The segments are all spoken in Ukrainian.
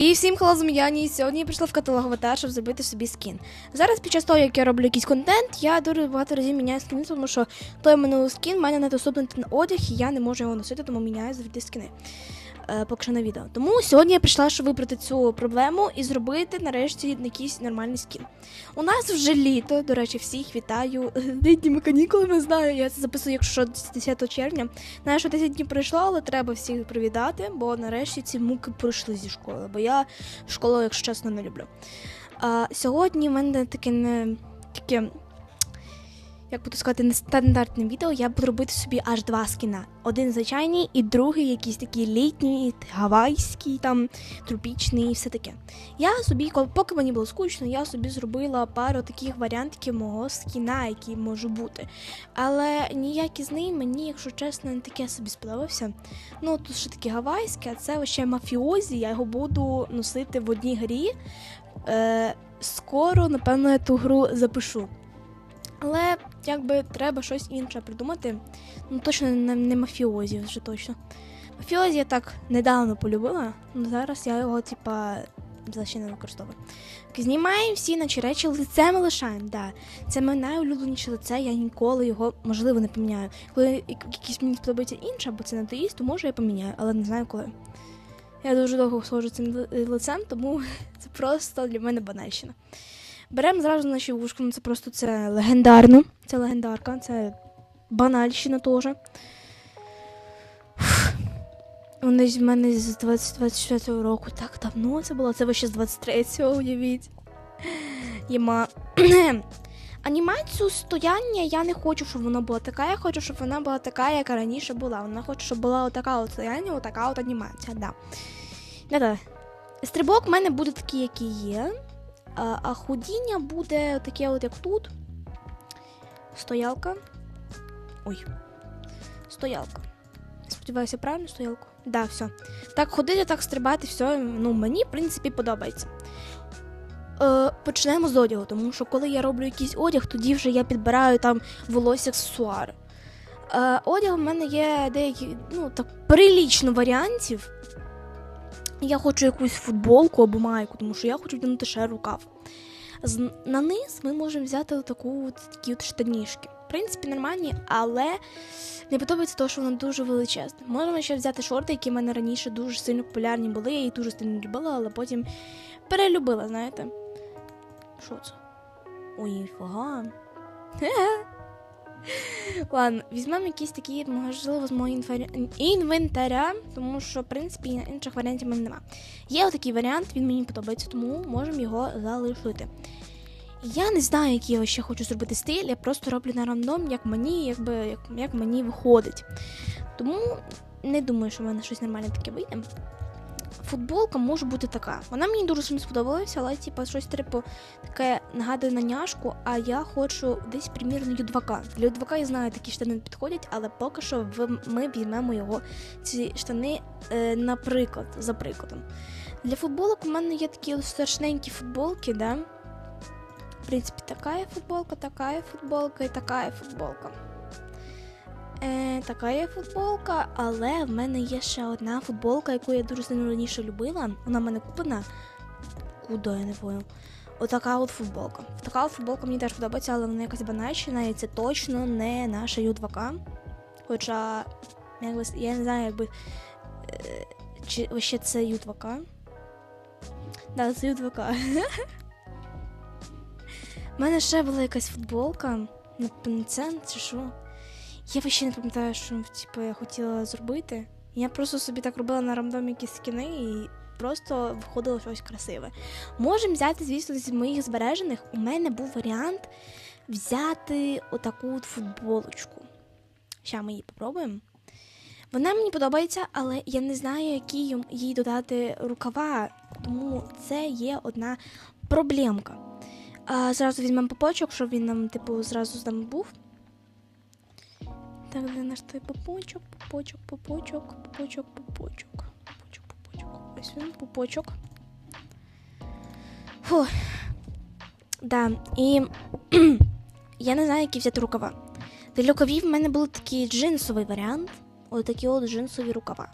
І всім мене Яні. Сьогодні я прийшла в каталог аватар, щоб зробити собі скін. Зараз під час того, як я роблю якийсь контент, я дуже багато разів міняю скіни, тому що той минулий скін в мене недоступний на одяг, і я не можу його носити, тому міняю завжди скини. Е, поки що на відео. Тому сьогодні я прийшла, щоб виправити цю проблему і зробити нарешті якийсь нормальний скін. У нас вже літо, до речі, всіх вітаю. Літніми канікулами знаю. Я це записую, якщо 10 червня. Знаю, що 10 днів пройшло, але треба всіх привітати, бо нарешті ці муки пройшли зі школи, бо я школу, якщо чесно, не люблю. А, сьогодні в мене таке не таке. Як буду сказати, нестандартне відео, я буду робити собі аж два скіна. Один звичайний і другий якийсь такий літній, гавайський, там тропічний і все таке. Я собі, поки мені було скучно, я собі зробила пару таких варіантів мого скіна, який може бути. Але ніякий з них мені, якщо чесно, не таке собі сподобався. Ну, тут ще таке гавайське, а це ще мафіозі, я його буду носити в одній грі. Е, скоро, напевно, я ту гру запишу. Але якби треба щось інше придумати. Ну, точно не, не мафіозі, вже точно. Мафіозі я так недавно полюбила, але зараз я його, типа, ще не використовую. Знімаємо всі наші речі, лице ми лишаємо. Да. Це моє найулюбленіше лице, я ніколи його, можливо, не поміняю. Коли як- якийсь мені сподобається інше, або це надоїсть, то може я поміняю, але не знаю коли. Я дуже довго схожу цим лицем, тому це просто для мене банальщина. Беремо зразу наші вушку, ну це просто це легендарно. Це легендарка, це банальщина теж. Вони з мене з 2024 року так давно це було. Це ви ще з 23-го, уявіть. Єма. Анімацію стояння я не хочу, щоб вона була така. Я хочу, щоб вона була така, яка раніше була. Вона хоче, щоб була отака от стояння, отака от анімація. Да. Да-да. Стрибок в мене буде такий, який є. А, худіння буде таке, от як тут. Стоялка. Ой. Стоялка. Сподіваюся, правильно стоялку? Да, все. Так ходити, так стрибати, все. Ну, мені, в принципі, подобається. Е, почнемо з одягу, тому що коли я роблю якийсь одяг, тоді вже я підбираю там волосся аксесуари. Е, одяг в мене є деякі, ну, так, прилічно варіантів. Я хочу якусь футболку або майку, тому що я хочу вдягнути ще рукав. На низ ми можемо взяти таку, такі от штанішки. В принципі, нормальні, але не подобається те, що вона дуже величезна. Можемо ще взяти шорти, які в мене раніше дуже сильно популярні були, я їх дуже сильно любила, але потім перелюбила, знаєте. Що це? Ой, фага. Ладно, візьмемо якісь такі, можливо, з мого інвентаря, тому що, в принципі, інших варіантів в нема. Є отакий варіант, він мені подобається, тому можемо його залишити. Я не знаю, який я ще хочу зробити стиль, я просто роблю на рандом, як мені, якби, як, як мені виходить. Тому не думаю, що в мене щось нормальне таке вийде. Футболка може бути така. Вона мені дуже сильно сподобалася, але типу, щось типу, таке нагадує на няшку, а я хочу десь примірно юдвака. Для юдвака я знаю, такі штани не підходять, але поки що ми візьмемо його, ці штани, е, наприклад, за прикладом. Для футболок у мене є такі страшненькі футболки, да? В принципі, така футболка, така футболка і така футболка. Е, така є футболка, але в мене є ще одна футболка, яку я дуже сильно раніше любила. Вона в мене куплена. Куди я не понял. Отака от футболка. Така от футболка мені теж подобається, але вона якась банальщина, і це точно не наша Ю2К. Хоча, якби, я не знаю, якби. Е, чи ще це Ю2К. Да, це Ю2К. У мене ще була якась футболка. на пенцен чи що. Я ще не пам'ятаю, що типу, я хотіла зробити. Я просто собі так робила на рандомі скини і просто виходило щось красиве. Можемо взяти, звісно, з моїх збережених. У мене був варіант взяти отаку от футболочку. Зараз ми її попробуємо. Вона мені подобається, але я не знаю, які їй додати рукава, тому це є одна проблемка. А, зразу візьмемо попочок, щоб він нам, типу, зразу з нами був. Так, де наш той попочок, попочок, попочок, попочок, попочок, попочок, попочок. Ось він, попочок. Фу. Да, і я не знаю, які взяти рукава. Для рукавів в мене був такий джинсовий варіант. Ось такі от джинсові рукава.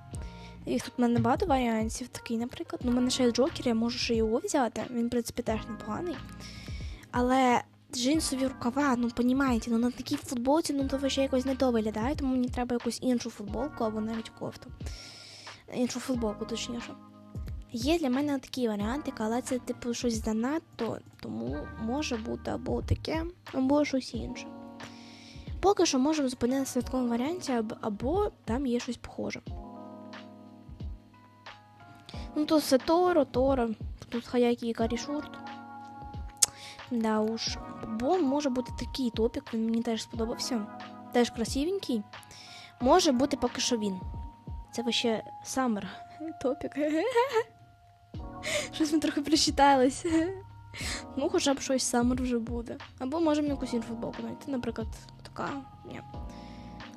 Їх тут в мене багато варіантів. Такий, наприклад. Ну, в мене ще є джокер, я можу ще його взяти. Він, в принципі, теж непоганий. Але джинсові рукава, ну понімаєте, ну на такій футболці, ну то ще якось не то тому мені треба якусь іншу футболку або навіть кофту. Іншу футболку, точніше. Є для мене такі варіанти, але це типу щось занадто, тому може бути або таке, або щось інше. Поки що можемо зупинитися в такому варіанті, або, там є щось похоже. Ну, то все Торо, Торо, тут Хаякі і Карі Шорт. Да уж. Бо може бути такий топік, він мені теж сподобався. Теж красивенький. Може бути поки що він. Це вообще самер топік. Щось ми трохи причитались. Ну, хоча б щось самер вже буде. Або можемо якусь футболку знайти, наприклад, така. Ні.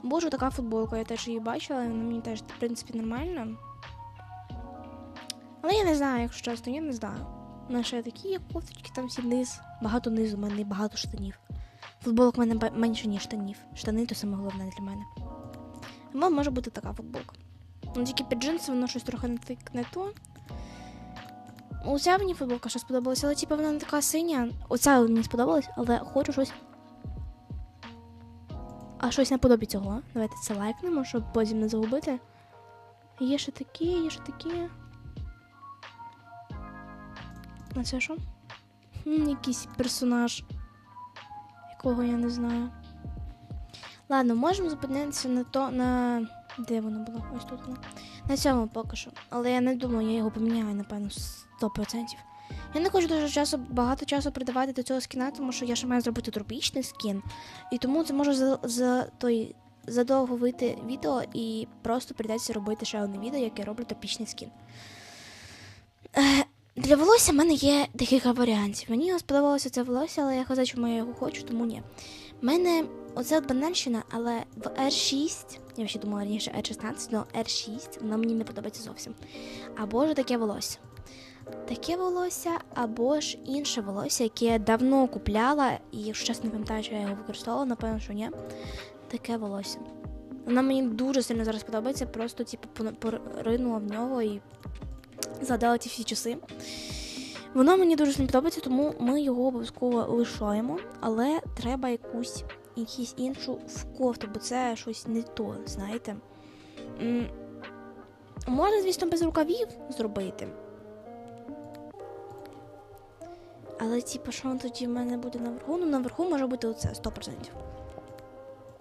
Боже, така футболка, я теж її бачила, вона мені теж, в принципі, нормальна. Але я не знаю, якщо чесно, я не знаю. У ще такі є кофточки, там всі низ. Багато низу, в мене багато штанів. Футболок в мене менше, ніж штанів. Штани то саме головне для мене. Або може бути така футболка. Ну, тільки під джинси воно щось трохи не, то. Оця мені футболка ще сподобалася, але типу вона не така синя. Оця мені сподобалась, але хочу щось. А щось наподобі цього. Давайте це лайкнемо, щоб потім не загубити. Є ще такі, є ще такі. А це що? Якийсь персонаж, якого я не знаю. Ладно, можемо зупинитися на то на. Де воно було? Ось тут воно. На цьому поки що. Але я не думаю, я його поміняю, напевно, 100%. Я не хочу дуже часу, багато часу придавати до цього скіна, тому що я ще маю зробити тропічний скін. І тому це може за, за той задовго вийти відео і просто прийдеться робити ще одне відео, як я роблю тропічний скін. Для волосся в мене є декілька варіантів. Мені сподобалося це волосся, але я казав, чому я його хочу, тому ні. У мене оце от бананщина, але в R6, я ще думала раніше R16, але R6 вона мені не подобається зовсім. Або ж таке волосся. Таке волосся, або ж інше волосся, яке я давно купляла, і якщо чесно не пам'ятаю, що я його використовувала, напевно, що ні. Таке волосся. Вона мені дуже сильно зараз подобається, просто типу поринула в нього і згадала ті всі часи. Воно мені дуже сильно подобається, тому ми його обов'язково лишаємо, але треба якусь якусь іншу в кофту, бо це щось не то, знаєте. Можна, звісно, без рукавів зробити. Але, типу, що тоді в мене буде наверху? Ну, наверху може бути оце 100%.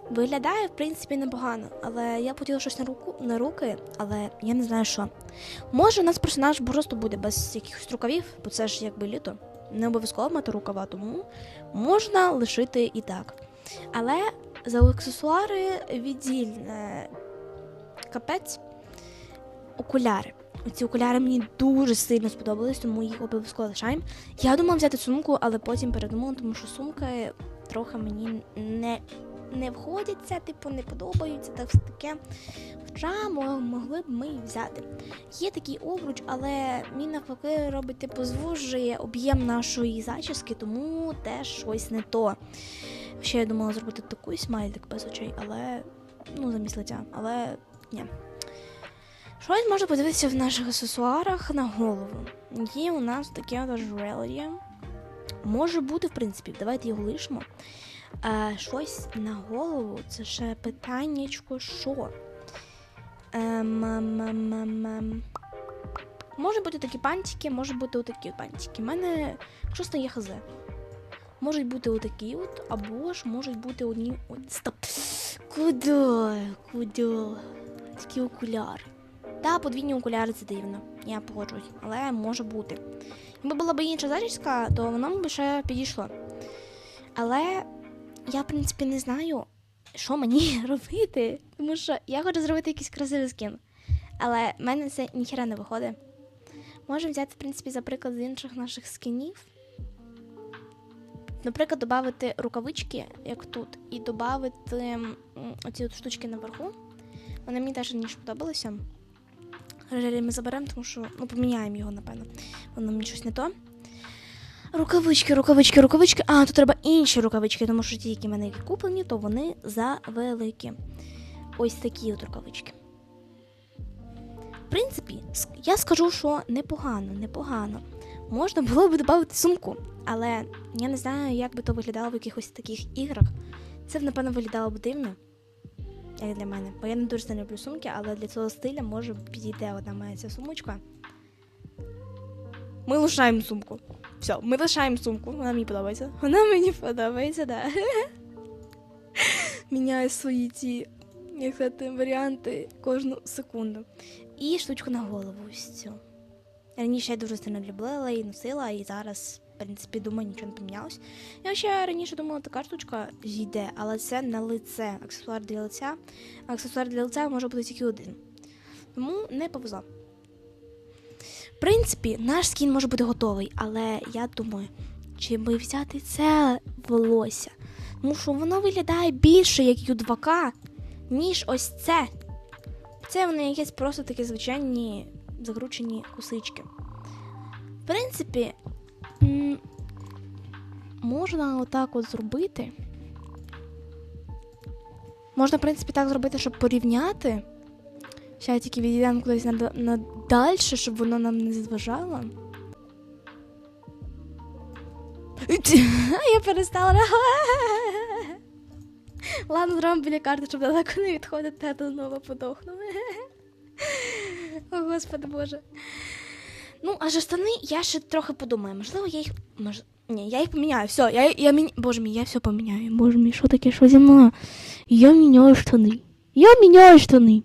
Виглядає, в принципі, непогано, але я б хотіла щось на руку на руки, але я не знаю що. Може, у нас персонаж просто буде без якихось рукавів, бо це ж якби літо. Не обов'язково мати рукава, тому можна лишити і так. Але за аксесуари віддільне капець окуляри. Ці окуляри мені дуже сильно сподобались, тому їх обов'язково лишаємо. Я думала взяти сумку, але потім передумала, тому що сумки трохи мені не, не входяться, типу, не подобаються, так таке. Хоча могли б ми і взяти. Є такий обруч, але він навпаки робить, типу, звужує об'єм нашої зачіски, тому теж щось не то. Ще я думала зробити такий смайлик без очей, але ну, замість лиця, але ні. Щось можна подивитися в наших аксесуарах на голову. Є у нас таке от. Може бути, в принципі, давайте його лишимо. А, щось на голову це ще питаннячко, що? Ем, ем, ем, ем. Може бути такі пантики, може бути отакі от пантики. У мене щось не є хз. Можуть бути отакі от, або ж можуть бути одні. От, стоп. Куди? Куди? Такі окуляри. Та, подвійні окуляри це дивно. Я погоджуюсь, але може бути. Якби була б інша зачіска, то воно б ще підійшло. Але я, в принципі, не знаю, що мені робити. Тому що я хочу зробити якийсь красивий скін. Але в мене це ніхера не виходить. Можемо взяти, в принципі, за приклад з інших наших скінів. Наприклад, додати рукавички, як тут, і додати оці от штучки наверху. Вони мені теж раніше подобалися. Релі ми заберемо, тому що ну, поміняємо його, напевно. Воно мені щось не то. Рукавички, рукавички, рукавички. А, тут треба інші рукавички, тому що ті, які в мене куплені, то вони завеликі. Ось такі от рукавички. В принципі, я скажу, що непогано, непогано. Можна було б додати сумку, але я не знаю, як би то виглядало в якихось таких іграх. Це напевно, виглядало б дивно. Як для мене. Бо я не дуже люблю сумки, але для цього стиля може підійти одна моя ця сумочка. Ми лишаємо сумку. Все, ми лишаємо сумку. Вона мені подобається. Вона мені подобається, да. Міняю свої ті, як сказати, варіанти кожну секунду. І штучку на голову цю. Раніше я дуже сильно любила і носила, і зараз, в принципі, думаю, нічого не помінялось. Я ще раніше думала, така штучка зійде, але це на лице. Аксесуар для лиця. Аксесуар для лиця може бути тільки один. Тому не повезло. В принципі, наш скін може бути готовий, але я думаю, чи би взяти це волосся. Тому що воно виглядає більше як Ю2К, ніж ось це. Це вони якісь просто такі звичайні закручені косички. В принципі, можна отак от зробити. Можна, в принципі, так зробити, щоб порівняти. Ще тільки відійдемо кудись на, на далі, щоб воно нам не зважало. Я перестала. Ладно, зробимо біля карти, щоб далеко не відходити, а то знову подохну. О, господи боже. Ну, а же штани я ще трохи подумаю. Можливо, я їх. Мож... Ні, я їх поміняю. Все, я, я міня... Боже мій, я все поміняю. Боже мій, що таке, що зі мною? Я міняю штани. Я міняю штани.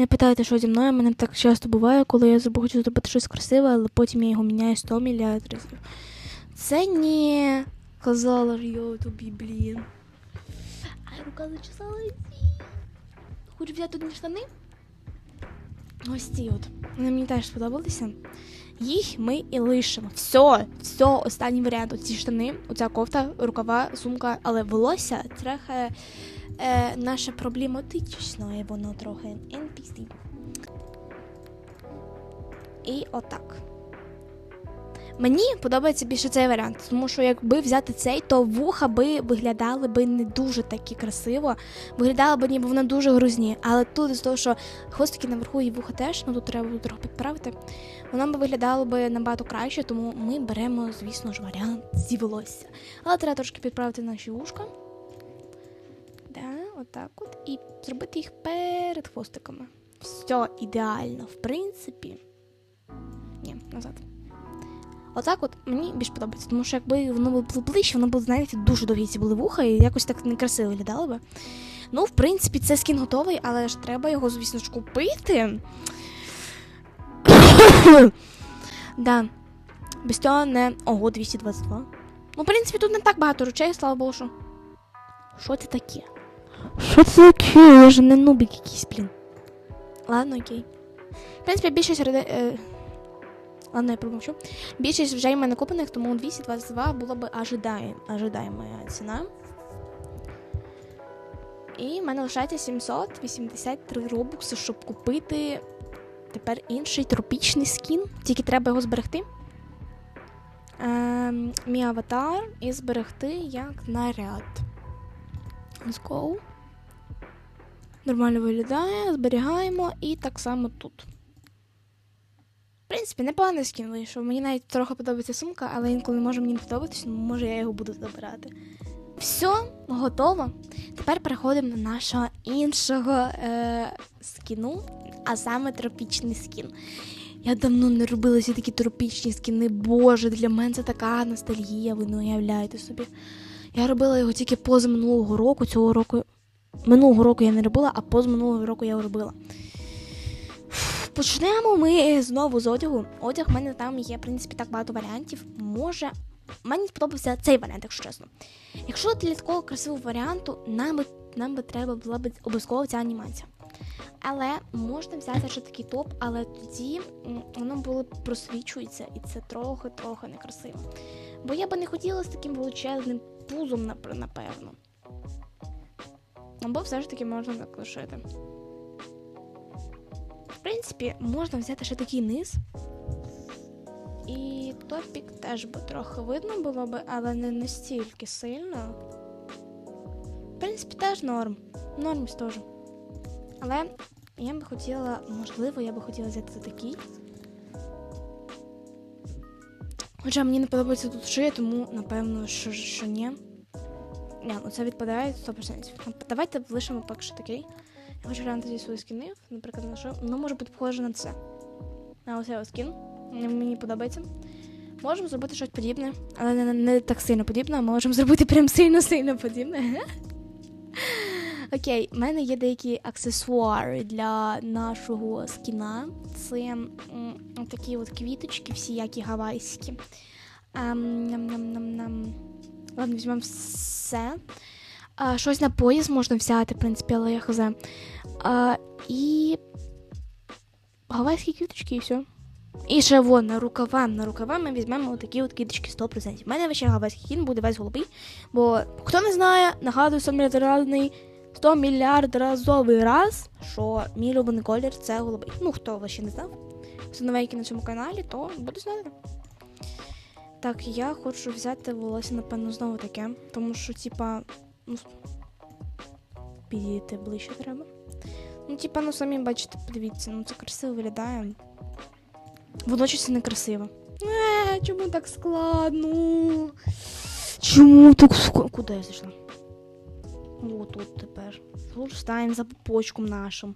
Не питайте, що зі мною, мене так часто буває, коли я хочу зробити щось красиве, але потім я його міняю 100 мільярдів разів. Це не казала ж тобі, блін. Ай, рука зачесалась. Хочу взяти одні штани. Ось ці от. Вони мені теж сподобалися. Їх ми і лишимо. Все, все, останній варіант. Оці штани, оця кофта, рукава, сумка, але волосся трохи е, наше проблематично, і воно трохи NPC. І отак. Мені подобається більше цей варіант, тому що якби взяти цей, то вуха би виглядали би не дуже такі красиво. Виглядали б ніби вони дуже грузні. Але тут з того, що хвостики наверху і вуха теж, ну тут треба трохи підправити, воно б виглядало би набагато краще, тому ми беремо, звісно ж, варіант зі волосся. Але треба трошки підправити наші вушка. Да, отак от. І зробити їх перед хвостиками. Все ідеально, в принципі. Ні, назад. Отак от мені більш подобається, тому що якби воно було ближче, воно було, знаєте, дуже довгі ці були вуха і якось так некрасиво виглядало би. Ну, в принципі, це скін готовий, але ж треба його, звісно ж, купити. да. Без цього не. Ого, 222. Ну, в принципі, тут не так багато речей, слава Богу. Що це таке? Що це таке? Я ж не нубик якийсь, блін. Ладно, окей. В принципі, більшість реде... е, Ладно, я промовчу. Більшість вже мене куплених, тому 222 було б ожидає, ожидаєма ціна. І в мене лишається 783 робукси, щоб купити тепер інший тропічний скін. Тільки треба його зберегти. Ем, мій аватар і зберегти як наряд. Let's go. Нормально виглядає, зберігаємо і так само тут. В принципі, непоганий скін вийшов. Мені навіть трохи подобається сумка, але інколи може мені не подобатися, тому може я його буду забирати. Все, готово. Тепер переходимо до нашого іншого е- скіну, а саме тропічний скін. Я давно не робила ці такі тропічні скіни. Боже, для мене це така ностальгія, ви не уявляєте собі. Я робила його тільки поза минулого року. Цього року. Минулого року я не робила, а поза минулого року я робила. Почнемо ми знову з одягу. Одяг в мене там є, в принципі, так багато варіантів. Може, мені сподобався цей варіант, якщо чесно. Якщо для такого красивого варіанту, нам би, нам би треба була б обов'язково ця анімація. Але можна взяти ще такий топ, але тоді воно було просвічується, і це трохи-трохи некрасиво. Бо я би не хотіла з таким величезним пузом, напевно. Або все ж таки можна так лишити. В принципі, можна взяти ще такий низ. І топік теж би трохи видно було би, але не настільки сильно. В принципі, теж норм. Норм теж. Але Я би хотіла, можливо, я би хотіла взяти такий. Хоча мені не подобається тут шия, тому напевно, що, що ні. Ні, ну це відпадає 100%. Ну, Давайте лишимо поки що такий. Я хочу глянути зі своїх скінів, наприклад, на що. Ну, може бути похоже на це. На ось скін. Мені подобається. Можемо зробити щось подібне, але не, не так сильно подібне, а можемо зробити прям сильно-сильно подібне. Окей, в мене є деякі аксесуари для нашого скіна. Це м, такі от квіточки, всіякі гавайські. Ем, ням-ням-ням-ням. Ладно, візьмемо все. А, щось на пояс можна взяти, в принципі, але я хз. А, і гавайські квіточки і все. І ще вон на рукава, на рукава ми візьмемо отакі от квіточки 100%. У мене ще гавайський кін буде весь голубий. Бо хто не знає, нагадую 100 мільярдний 100 мільярд разовий раз, що мій улюблений колір це голубий. Ну, хто ще не знав, це новенький на цьому каналі, то буде знати. Так, я хочу взяти волосся, напевно, знову таке, тому що, типа, ну, підійти ближче треба. Ну, типа, ну самі бачите, подивіться, ну це красиво виглядає. Водночас це некрасиво. Е, чому так складно? Чому так складно? Куди я зайшла? О, тут тепер. Стаємо за пупочком нашим.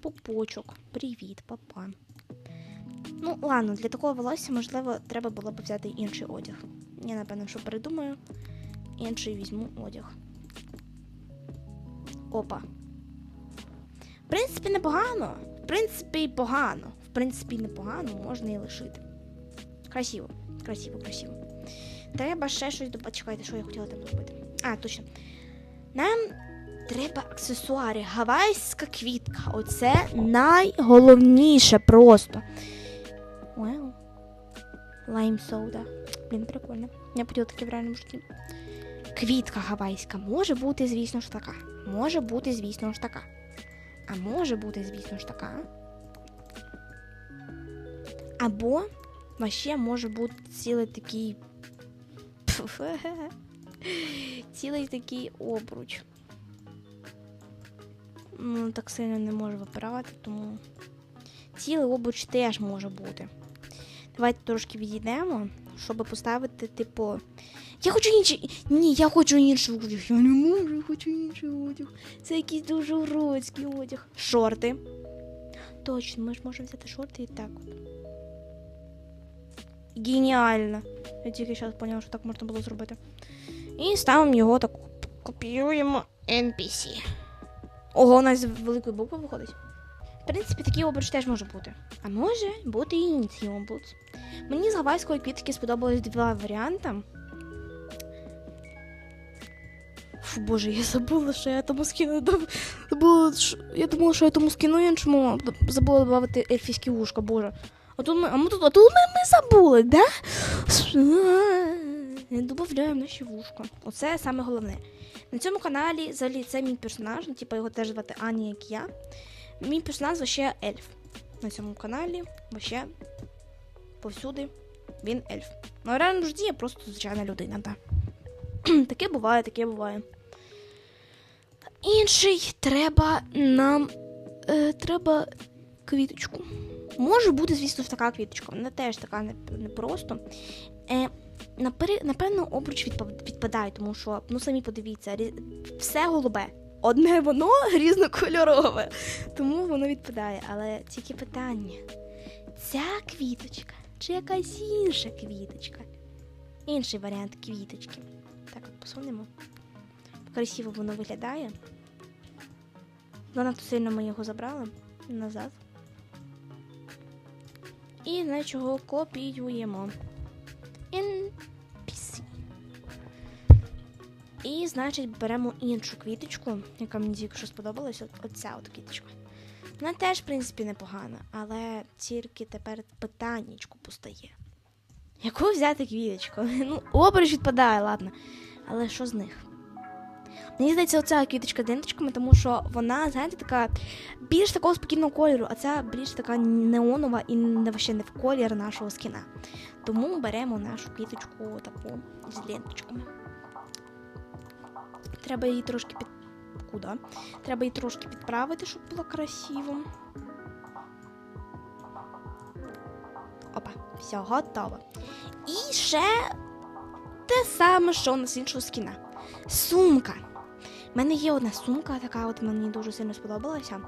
Пупочок. Привіт, папа. Ну, ладно, для такого волосся, можливо, треба було б взяти інший одяг. Я, напевно, що передумаю. Інший візьму одяг. Опа. В принципі, непогано. В принципі, погано. В принципі, непогано, можна і лишити. Красиво, красиво, красиво. Треба ще щось до... Чекайте, що я хотіла там зробити. А, точно. Нам треба аксесуари. Гавайська квітка. Оце найголовніше просто. Лайм сода. Блін, прикольно. Я хотіла таке в реальному житті. Квітка гавайська. Може бути, звісно ж, така. Може бути, звісно ж, така. А може бути, звісно ж, така. Або ще може бути цілий такий. Цілий такий обруч. Ну, так сильно не можу вибирати, тому цілий обруч теж може бути. Давайте трошки відійдемо, щоб поставити, типу. Я хочу інший. Ні, я хочу інший одяг. Я не можу, я хочу інший одяг. Це якийсь дуже уродський одяг. Шорти. Точно, ми ж можемо взяти шорти і так от. Геніально. Я тільки зараз зрозуміла, що так можна було зробити. І ставимо його так. Копіюємо NPC. Ого, у нас з великої букви виходить. В принципі, такий обруч теж може бути. А може бути і інший обруч. Мені з гавайської квітки сподобались два варіанти. Фу, боже, я забула, що я тому скину. Забула, що... Я думала, що я тому скину іншому. Забула додати ельфійські вушка, боже. А тут ми, а ми тут, а тут ми, ми забули, да? Додаємо наші вушка. Оце саме головне. На цьому каналі взагалі це мій персонаж, ну, типу його теж звати Ані, як я. Мій персонаж вообще ельф. На цьому каналі вообще повсюди він ельф. Ну, реально житті я просто звичайна людина, так. таке буває, таке буває. Інший треба нам. Е, треба квіточку. Може бути, звісно, така квіточка. Вона теж така не, не. Е, Напевно, обруч відпадає, тому що, ну самі подивіться, все голубе. Одне воно різнокольорове. Тому воно відпадає. Але тільки питання: ця квіточка чи якась інша квіточка? Інший варіант квіточки. Так, от посунемо. Красиво воно виглядає. Занадто сильно ми його забрали назад. І на чого копіюємо. І, значить, беремо іншу квіточку, яка мені тільки що сподобалася. Оця от квіточка. Вона теж, в принципі, непогана, але тільки тепер питаннячку постає. Яку взяти квіточку? Ну, образ відпадає, ладно. Але що з них? Мені здається, оця квіточка з денточками, тому що вона, знаєте, така більш такого спокійного кольору, а ця більш така неонова і не, не в колір нашого скіна. Тому беремо нашу квіточку таку з ленточками. Треба її трошки нікуди. Треба її трошки підправити, щоб було красиво. Опа, все, готово. І ще те саме, що у нас іншого скіна. Сумка. У мене є одна сумка, така от мені дуже сильно сподобалася.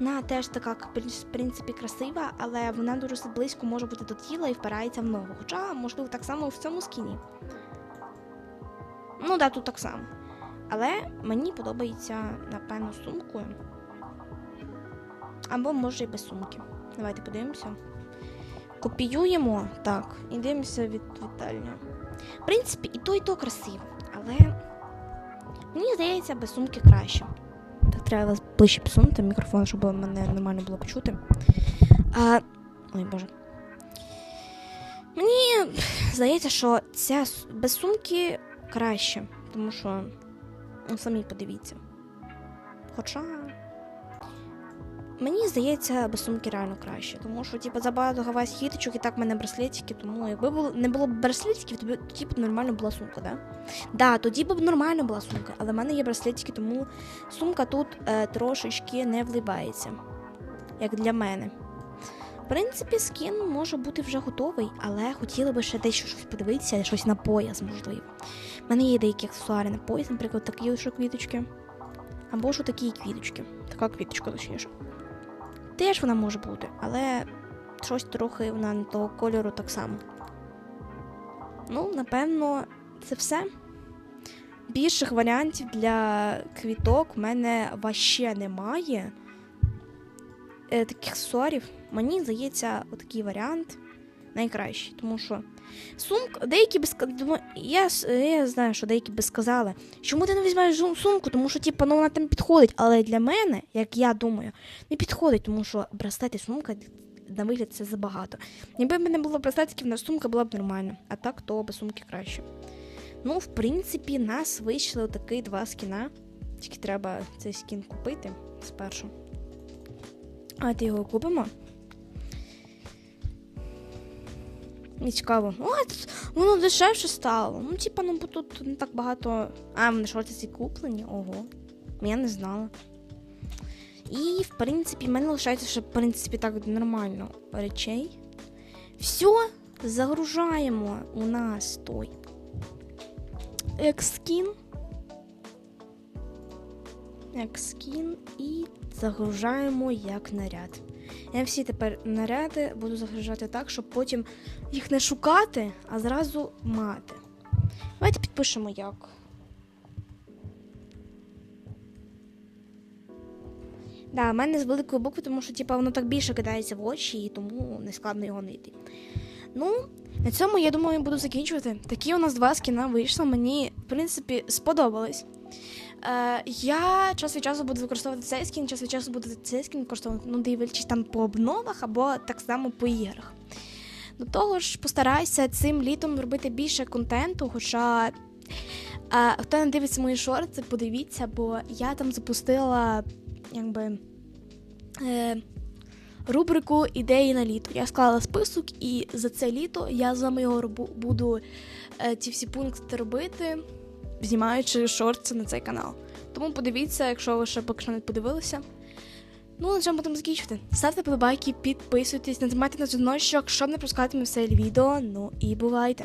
Вона теж така, в принципі, красива, але вона дуже близько може бути до тіла і впирається в ногу. Хоча, можливо, так само в цьому скіні. Ну, да, тут так само. Але мені подобається, напевно, сумкою. Або може і без сумки. Давайте подивимося. Копіюємо так, і дивимося від Віталія. В принципі, і то, і то красиво, але мені здається, без сумки краще. Так, треба ближче посунути мікрофон, щоб мене нормально було почути. А... Ой, боже. Мені здається, що ця без сумки краще, тому що ну, самі подивіться. Хоча. Мені здається, без сумки реально краще, тому що типу, забагато гавайських хіточок і так в мене браслетики, тому якби було, не було б браслетиків, то тоді б нормально була сумка, да? Да, тоді б нормально була сумка, але в мене є браслетики, тому сумка тут е, трошечки не вливається, як для мене. Принципі, скін може бути вже готовий, але хотіли би ще дещо щось подивитися, щось на пояс, можливо. У мене є деякі аксесуари на пояс, наприклад, такі ось квіточки. Або ж такі квіточки. Така квіточка, точніше. Теж вона може бути, але щось трохи вона не того кольору так само. Ну, напевно, це все. Більших варіантів для квіток в мене ваще немає. Е, таких аксесуарів. Мені здається, отакий варіант найкращий, тому що сумка, деякі би ска- думаю, я, я знаю, що деякі би сказали, чому ти не візьмеш сумку, тому що типу, ну, вона там підходить. Але для мене, як я думаю, не підходить, тому що браслет сумка на вигляд це забагато. Якби в мене було браслетиків, на сумка була б нормальна, а так то без сумки краще. Ну, в принципі, нас вийшли отакі два скіна. Тільки треба цей скін купити спершу. Давайте його купимо. І цікаво. О, воно дешевше стало. Ну, типа, ну бо тут не так багато. А, вони шорти ці куплені, ого. Я не знала. І, в принципі, в мене лишається ще, в принципі, так нормально речей. Все, загружаємо у нас той екскін. Екскін і загружаємо як наряд. Я всі тепер наряди буду загружати так, щоб потім їх не шукати, а зразу мати. Давайте підпишемо як. Да, в мене з великої букви, тому що типа, воно так більше кидається в очі, і тому не складно його знайти. Ну, на цьому, я думаю, буду закінчувати. Такі у нас два скіна вийшли. Мені, в принципі, сподобались. Е, я час від часу буду використовувати цей скін, час від часу буду цей скін використовувати, ну, дивлячись там по обновах або так само по іграх. До того ж, постараюся цим літом робити більше контенту, хоча е, хто не дивиться мої шорти, подивіться, бо я там запустила якби. Е, Рубрику ідеї на літо. Я склала список, і за це літо я з вами його робу- буду е, ці всі пункти робити, знімаючи шорти на цей канал. Тому подивіться, якщо ви ще поки що не подивилися. Ну, на чому будемо закінчувати. Ставте подобайки, підписуйтесь, нажимайте на дзвіночок, щоб не пропускатиме все відео. Ну і бувайте!